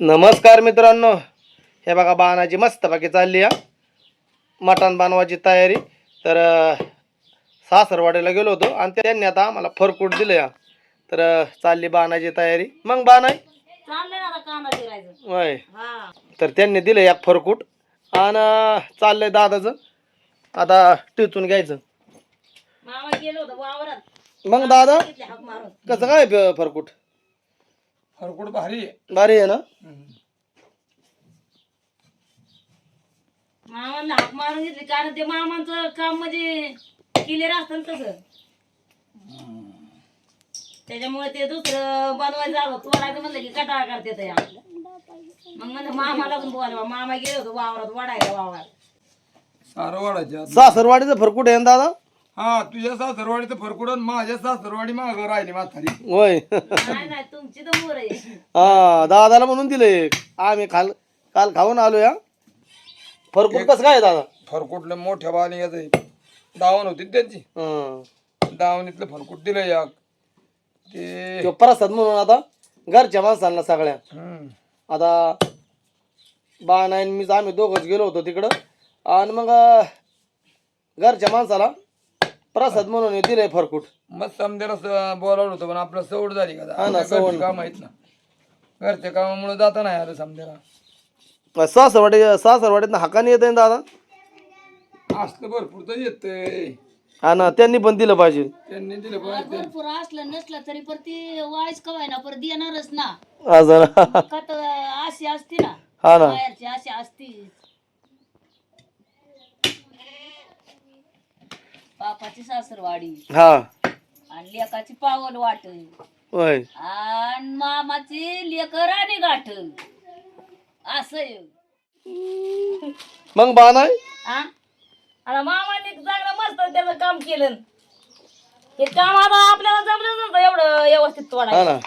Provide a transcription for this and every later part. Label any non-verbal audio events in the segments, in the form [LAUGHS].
नमस्कार मित्रांनो. हे बघा बाणाची मस्त बाकी चालली आहे मटण बनवायची तयारी. तर अं, सासरवाडीला गेलो होतो आणि त्यांनी आता आम्हाला फरकूट दिलं या. तर चालली बाणाची तयारी. मग बाण आहे? चाललंय ना आता कांदा चिरायचं. वय हा. तर त्यांनी दिलं एक फरकूट आणि चाललंय दादाचं. आता टिचून घ्यायचं. मामा गेलो होतो वावरात. मग दादा? कसं काय फरकूट हरकुड भारी आहे. भारी आहे ना? मामाला हाक मारून घेतली. कारण ते मामांचं काम म्हणजे क्लिअर असतं तसं. त्याच्यामुळे ते दुसरं बनवायचं आलं तोडायचं म्हणलं की कटाळा करते मग म्हणलं मामाला पण बोलवा. मामा गेलो होतो वावरात वाढायला वावरात. सारं वाढायचे सासरवाडीचं फरकूट आहे ना दादा? हा तुझ्या सासरवाडीचं फरकुड आणि माझ्या सासरवाडी मागं राहिली म्हातारी. होय. नाही नाही तुमची तर मोर आहे. हा दादाला म्हणून दिले आम्ही खाल काल खाऊन आलो या फरकूट कसं काय दादा? फरकुटलं मोठ्या बाणी याचं दावण होती ना त्यांची. हं. दावणीतलं फरकुट दिलं या ते तो प्रसाद म्हणून आता घरच्या माणसांना सगळ्या. हम्म. आता बा नाही मीच आम्ही दोघंच गेलो होतो तिकडं. आणि मग अं, घरच्या माणसाला प्रसाद म्हणून हे दिलंय फरकूट. मग समजायला स- बोलावलं होतं पण आपलं सवड झाली का हा ना, सवड. काम आहेत ना. घरच्या कामामुळे जाता नाही आलं समजायला सासरवाडी सासरवाडीत हाकाने येत दादा? असलं भरपूर तर येतंय. हा ना त्यांनी पण दिलं पाहिजे. त्यांनी दिलं पाहिजे. भरपूर असलं नसलं तरी पर ती वाईस कवाय ना पर देणारच ना. असं ना. का तर अशी असती ना. हा ना. बाहेरची अशी असती. बापाची सासरवाडी. हा. आणि लेकाची पावल वाट. होय. आणि मामाची लेकर आणि गाठ. असं मग बा नाही? हा मामाने चांगलं मस्त त्याचं काम केलं. हे काम आता आपल्याला जमलं नव्हतं एवढं व्यवस्थित हा तोडायचं ना.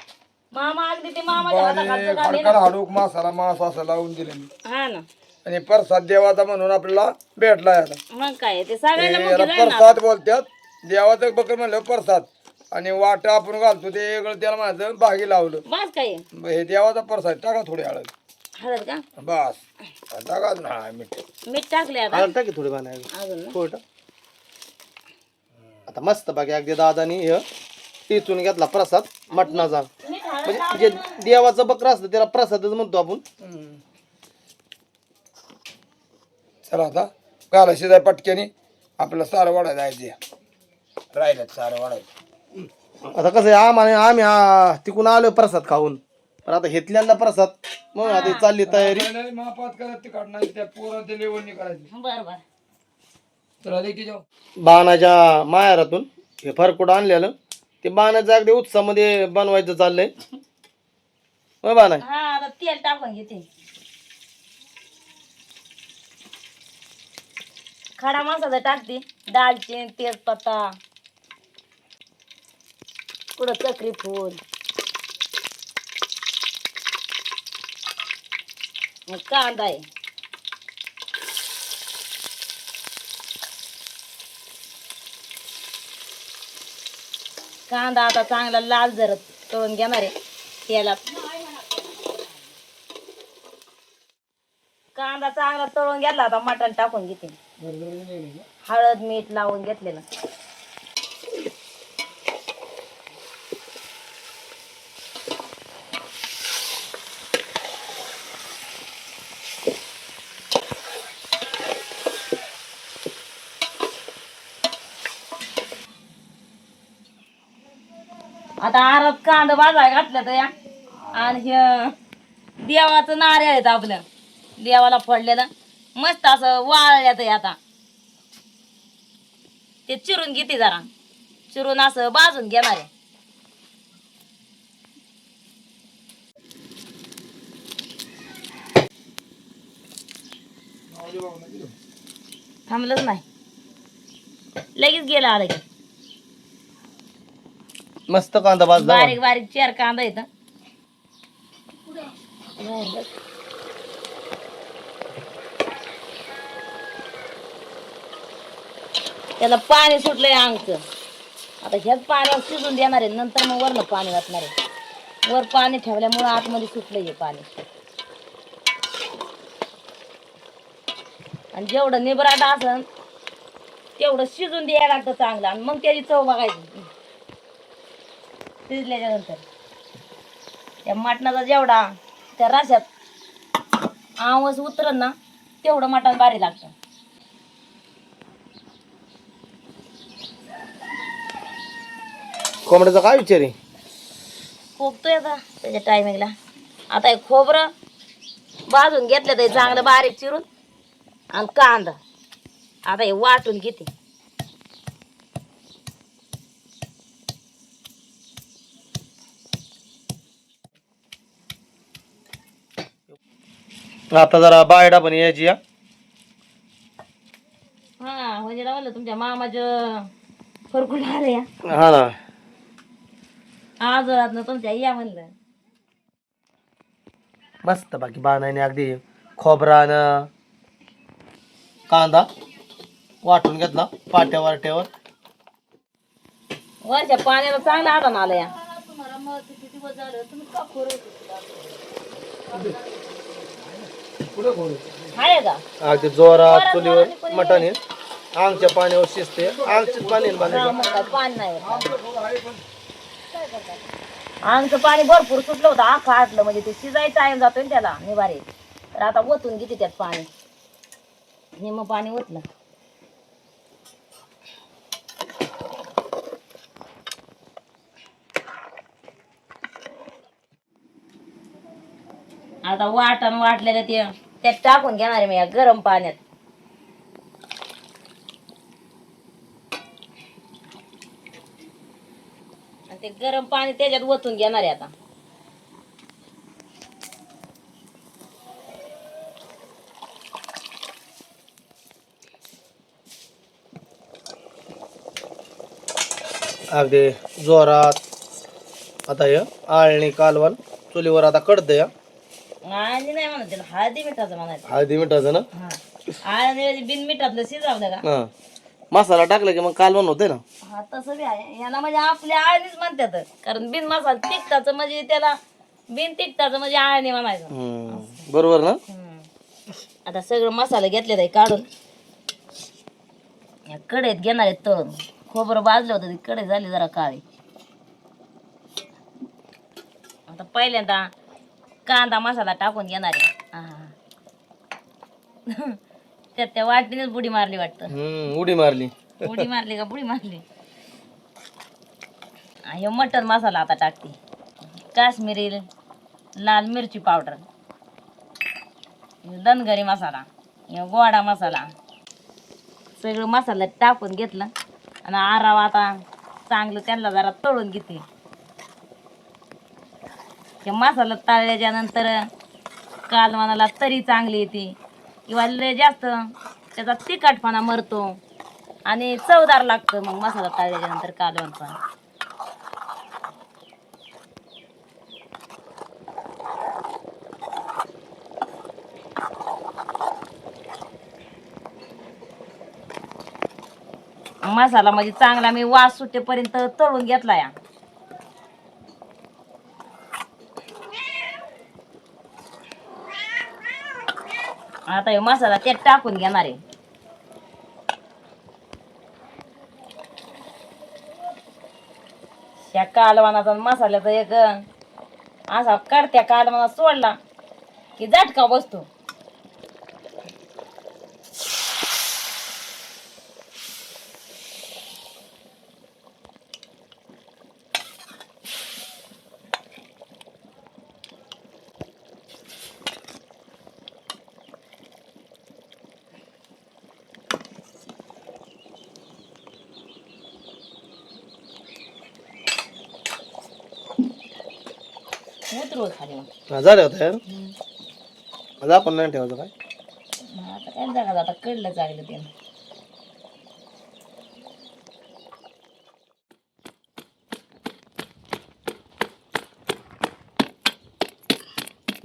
मामा अगदी ते मामाच्या हाताखालचं काम आहे फडकार हाडूक मासाला मास असं लावून दिले मी. ना. हा ना. आणि प्रसाद देवाचा म्हणून आपल्याला भेटला आता. मग काय ते सगळ्यांना याला ना प्रसाद बोलतात देवाचं बकर म्हणलं प्रसाद. आणि वाट आपण घालतो ते वेगळं त्याला माझं भागी लावलं. बस काय. हे देवाचा प्रसाद टाका थोडी हळद हळद का? बस. टाका ना मीठ. मीठ टाकले आता. हा, टाकी थोडी बाणाय अजून ना. थोडं आता मस्त बाकी अगदी दादानी हे टिचून घेतला प्रसाद मटणाचा. मीठ हळद म्हणजे जे देवाचं बकर असतं त्याला प्रसादच म्हणतो आपण. चला आता घाला शिजाय पटक्याने. आपलं सारं वाढायला जायचं राहिलं सारं वाढायचं आता कसं आहे आम्हाला आम्ही आ, तिकून आलो प्रसाद खाऊन. पण आता घेतल्याला प्रसाद. मग आता ही चालली तयारी. महापात काढणार त्या पोरं ते लेवणी करायची. बर बर. चला दे की जाऊ. बाणाच्या माहेरातून हे फरकुट आणलेलं? ते बाणाच्या अगदी उत्साहामध्ये बनवायचं चाललंय. होय बाणा? हा आता तेल टाकून घेते. खडा मसाला टाकते. दालचिनी तेजपत्ता. कुठं चक्री फूल. कांदा आहे. कांदा आता चांगला लाल जरत तळून घेणार आहे. तेलात कांदा चांगला तळून घेतला आता मटण टाकून घेते. हळद मीठ लावून घेतलेलं. आता आरात कांदा भाजाय घातल्या तर या. आणि हे देवाचं नारळ आहेत आपलं. देवाला फोडलेलं. मस्त असं वाळल्यात आहे आता. ते चिरून घेते जरा. चिरून असं भाजून घेणार आहे. थांबलंच नाही. लगेच गेला आलं की. मस्त कांदा बारीक बारीक चार कांदा येत त्याला पाणी सुटलंय अंगच आता ह्याच पाण्यावर शिजून देणार आहे नंतर मग वरनं पाणी वाटणार आहे. वर पाणी ठेवल्यामुळं आतमध्ये सुटलंय हे पाणी. आणि जेवढं निबराट असन तेवढं शिजून द्यायला लागतं चांगलं. आणि मग त्याची चव बघायची. शिजल्याच्या नंतर. त्या मटणाचा जेवढा त्या रश्यात आवाज उतरत ना तेवढं मटण भारी लागतं. कोंबड्याचा काय विचार आहे? आता त्याच्या टायमिंगला आता हे खोबरं भाजून घेतलं ते चांगलं बारीक चिरून आणि कांदा. आता हे वाटून घेते. आता जरा बायडा पण यायची या हा म्हणजे म्हणलं तुमच्या मामाचं फरकून आले या. हा ना. आज ना तुमच्या या म्हणलं. मस्त बाकी बाणाने अगदी खोबरानं कांदा वाटून घेतला पाट्या वाट्यावर. वरच्या पाण्याला चांगला आला आला या. आहे का? अगदी जोरात चुलीवर मटण आहे आमच्या पाण्यावर शिजते. आमच्याच पाणी हा, मग काय नाही. आमचं पाणी भरपूर सुटलं होतं. आखा आटलं म्हणजे ते शिजायचं टाइम जातोय ना त्याला निवारे. तर आता ओतून घेते त्यात पाणी. निम पाणी ओतलं. आता वाटण वाटलेलं ते. त्यात टाकून घेणार आहे मी या गरम पाण्यात. आणि ते गरम पाणी त्याच्यात ओतून घेणार आहे आता. अगदी जोरात. आता हे आळणी कालवण चुलीवर आता कडतं या आणि नाही म्हणत त्याला हळदी मिठाचं म्हणायचं हळदी मिठाचं ना हा आणि बिन मिठातलं शिजावलं का हा मसाला टाकला की मग कालवण होते ना हा तसं बी आहे याला म्हणजे आपल्या आळणीच म्हणतात कारण बिन मसाला तिखटाचं म्हणजे त्याला बिन तिखटाचं म्हणजे आळणी म्हणायचं हम्म. बरोबर ना हम्म. आता सगळं मसाला घेतले आहे काढून या कढईत घेणार आहेत तळून खोबरं भाजलं होतं ती कढई झाली जरा काळी आता पहिल्यांदा कांदा मसाला टाकून घेणार आहे. त्यात त्या वाटीनेच बुडी मारली वाटतं. हम्म उडी मारली. बुडी मारली का बुडी मारली? हा, हे मटन मसाला आता टाकते. काश्मीरी लाल मिरची पावडर. दनगरी मसाला हे गोडा मसाला. सगळं मसाला टाकून घेतलं. आणि आरावा आता चांगलं त्यांना जरा तळून घेते. हे मसाला तळल्याच्या नंतर कालवणाला तरी चांगली येते किंवा लय जास्त त्याचा तिखटपणा मरतो. आणि चवदार लागतं मग मसाला तळल्याच्या नंतर कालवांचा मसाला म्हणजे चांगला मी वास सुटेपर्यंत तळून घेतला या. आता हे मसाला त्यात टाकून घेणार आहे. त्या कालवानाचा आणि मसाल्याचा एक असा काढत्या कालवाना सोडला की झटका बसतो. उतरू खाली मग होतं आता आपण नाही ठेवायचं काय? मग आता काय जागा आता कडलं चांगलं ते.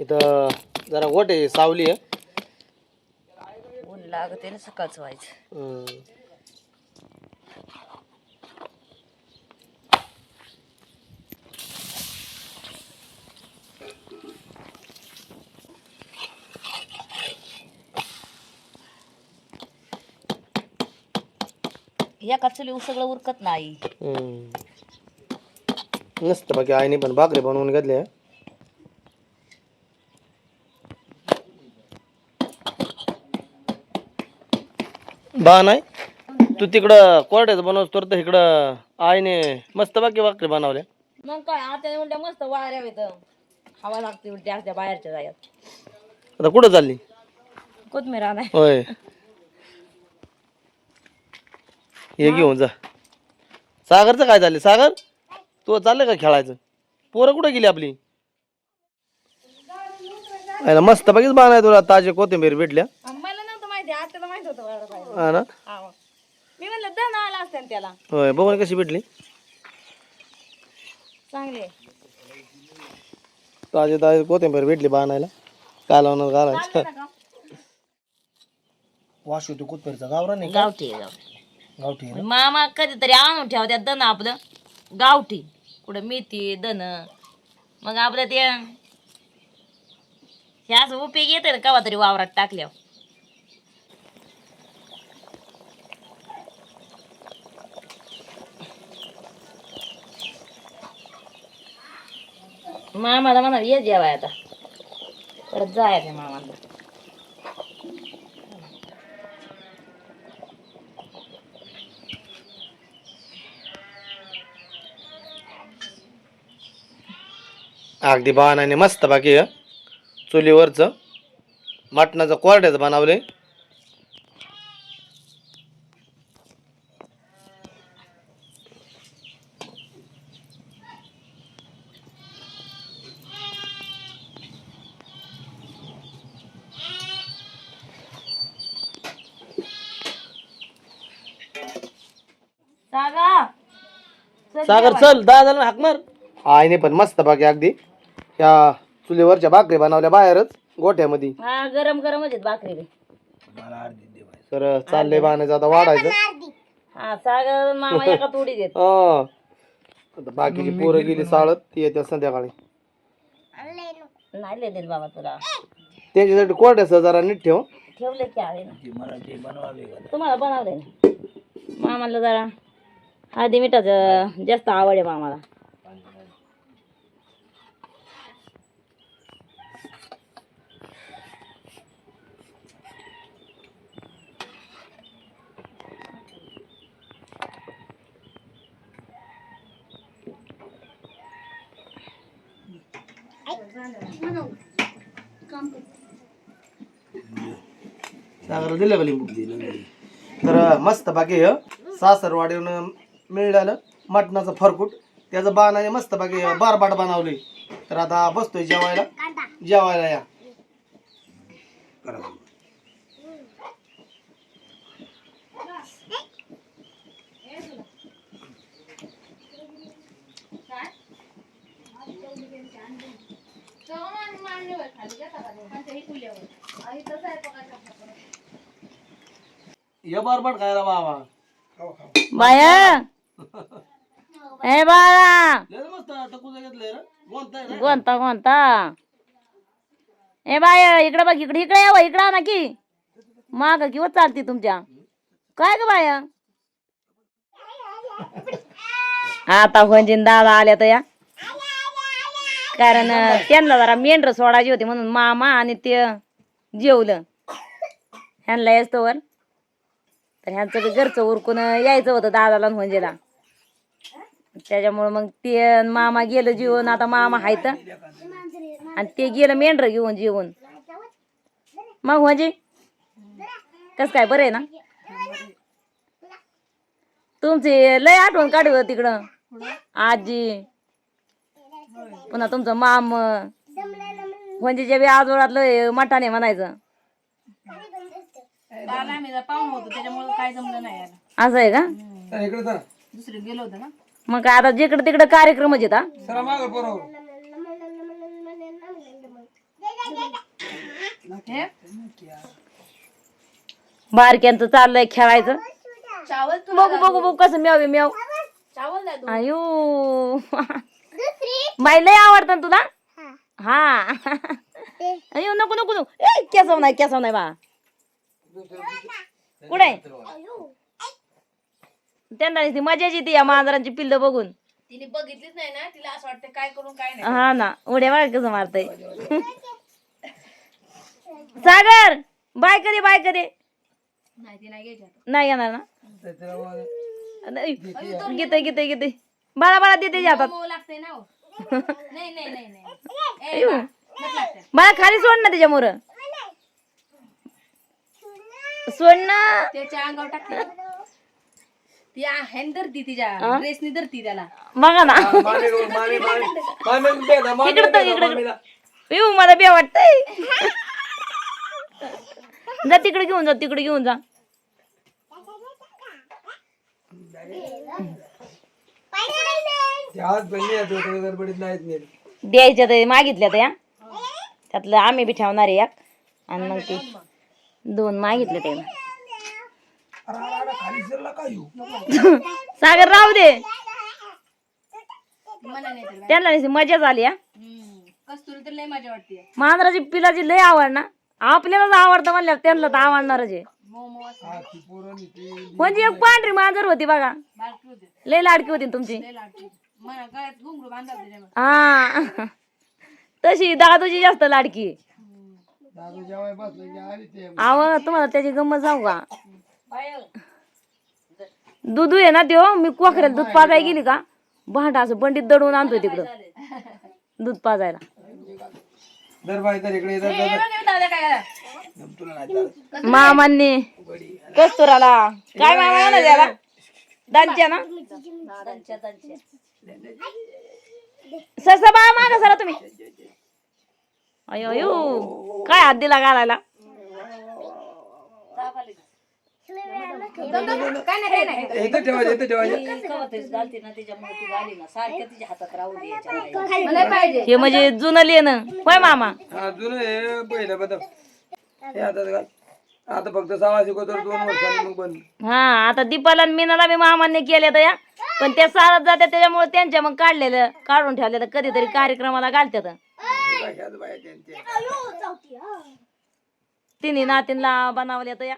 इथं जरा गोटे सावली आहे. ऊन लागते ना सकाळचं व्हायचं. एका चुली सगळं उरकत नाही. हम्म. मस्त बाकी आईने पण भाकरी बनवून घेतल्या. बा नाही तू तिकडं कोरड्याचं बनवस तर इकडं आईने मस्त बाकी भाकरी बनवल्या. मग काय आता उलट्या मस्त वाऱ्या येत. हवा लागते उलट्या असल्या बाहेरच्या जायात आता कुठं चालली? कोथमीर आणाय. होय. हे घेऊन जा. सागरचं काय चाललंय? सागर तू चाललंय का खेळायचं? पोरं कुठं गेली आपली? अरे मस्त बघीच बाणाय तुला ताजे कोथिंबीर भेटल्या. मला नव्हतं माहिती आत्याला माहीत होतं वारं काय हा ना. मी म्हणलं दण आला असते त्याला. होय बघून कशी भेटली. चांगले ताजे ताजे कोथिंबीर भेटली बाणायला. कालवणार घालायचं वाश होतो कोथिंबीरचा गावरा नाही गावठी आहे, गावठी गावठी मामा कधीतरी आणून ठेवत्यात दण आपलं. गावठी. कुठं मेथी दण. मग आपलं ते हे असं उपयोग येते ना कवा तरी वावरात टाकल्यावर. मामाला म्हणा ये जेवाय आता. परत जायचं मामाला. अगदी बाणाने मस्त बाकी. चुलीवरचं मटणाचं कोरड्याचं बनवलंय. सागा सागर चल दहा झालं हाक मार. आईने पण मस्त बाकी अगदी. त्या चुलीवरच्या भाकरी बनवल्या बाहेरच गोठ्यामध्ये. हा गरम गरम आहेत भाकरी बी. तर चाललंय बाणायचं आता वाढायचं. हा सागर मामा [LAUGHS] एका तोडी देत हा. आता बाकीची पोरं गेली साळत ती येत्या संध्याकाळी. नाही लिहिलेत बाबा तुला. त्यांच्यासाठी कोरड्याचं जरा नीट ठेव. ठेवले की आहे ना. तुम्हाला बनवले ना. मामाला जरा हळदी मिठाचं जास्त आवड आहे मामाला. सागर दिलं का लिंबू? तर मस्त बाकी हे. सासरवाडीवरून मिळालं मटणाचं फरकूट. त्याचं बाणाने मस्त बाकी बारबाट बनवली. तर आता बसतोय जेवायला. जेवायला या. ये बारबाट खायला बाबा. बाया. ए बाळा. लय मस्त टकूचं घेतलंय रे? कोणतं रे? कोणता कोणता ए बाय इकडे बघ इकडे इकडे यावं इकडे आणा की. माग किंवा चालती तुमच्या. काय ग बाया? [LAUGHS] आता म्हणजे दादा आल्या तर या. कारण त्यांना जरा मेंढर सोडायची होती म्हणून मामा आणि ते जेवलं. ह्यांना यायचं तर ह्यांचं बी घरचं उरकून यायचं होतं दादाला म्हणजे त्याच्यामुळं मग ते मामा गेलं जेवण. आता मामा हायत आणि ते गेलं मेंढर घेऊन जेवण मग म्हणजे कस काय बरं आहे ना? तुमची लय आठवण काढू तिकडं. आजी. पुन्हा तुमचं माम म्हणजे जे बी आजोळात लय मठाने म्हणायचं. असं आहे का? मग काय आता जिकडे तिकडे हा. माग बरोबर बारक्यांचं चाललंय खेळायचं. बघू बघू बघू कसं म्याव म्याव. अयो [LAUGHS] बाई लय आवडतं ना तुला? हा. अयो नको नको नको. ए केसव नाही केसव नाही बा. कुठे? त्यांना नुसती मजाच येते या मांजरांची पिल्ल बघून. तिने बघितलीच नाही ना तिला असं वाटतं काय करून काय नाही. हा ना उड्या बघा कसं मारतय? [LAUGHS] सागर बाय कधी बाय कधी? नाही ती नाही घ्यायची आता. नाही येणार ना? घेते घेते घेते. बाळा बाळा देते जे हातात मऊ लागते ना हो. नाही नाही नाही नाही. ए, बा, नको लागते. बाळा खाली सोड ना त्याच्या मोर. सोड ना. त्याच्या अंगावर टाकते ती तिच्या. ड्रेसनी धरती त्याला. बघा ना. मामी गो, मामी मामी मामी दे ना, मामी इकडं दे तर, ना, इकडं. मामीला. येऊ मला बे वाटतंय जा तिकडे घेऊन जा तिकडे घेऊन जा. आज बहिणी आहेत, होतं गडबडीत नाहीत नेली. द्यायच्या तर मागितल्या त्या. त्यातलं आम्ही बी ठेवणार आहे एक. आणि मग ते दोन मागितले ते. [LAUGHS] सागर राहू दे. नाही त्यांना नुसती मजा झाली हा. हम्म. कस्तुरी तर लय मजा वाटते. मांजराची पिलाची लय आवड ना. आपल्यालाच आवडतं म्हणल्यावर त्यांना तर आवडणारच आहे. हा, म्हणजे एक पांढरी मांजर होती बघा. लय लाडकी होती ना तुमची. लय लाडकी मना गळ्यात घुंगरू बांधतात त्याच्यावर हा. तशी दादूची जास्त लाडकी. दादू जेवाय बसलं की आली ते. आव तुम्हाला त्याची गंमत सांगू का? दूध आहे ना त्यो? मी कोकऱ्याला दूध पाजायला गेली का? भांडा असं बंडीत दडवून आणतोय तिकडं. दूध पाजायला. दर बाई तर इकडे येतात बघ, दादा काय झालं? तुला नाही चालत. मामांनी. कस्तुराला. काय मामा ना त्याला? दांच्या ना? सरसा बा मागा सरा तुम्ही. अयो अयो काय हात दिला घालायला काय नाही काय नाही इथं ठेवायचं इथं ठेवायचं मला पाहिजे. हे म्हणजे जुनं लेणं. होय मामा? हा जुनं हे पहिलं बदल. हे आता काय आता फक्त सहा शिकवतो दोन वर्षांनी मग बंद. हा आता दीपाला आणि मीनाला बी मामांनी केले तर या. पण त्या सारत जाते त्याच्यामुळे त्यांच्या मग काढलेलं काढून ठेवलेलं कधीतरी कार्यक्रमाला घालतात ह्याच बाया त्यांच्या? तिन्ही नातींना बनवल्या या.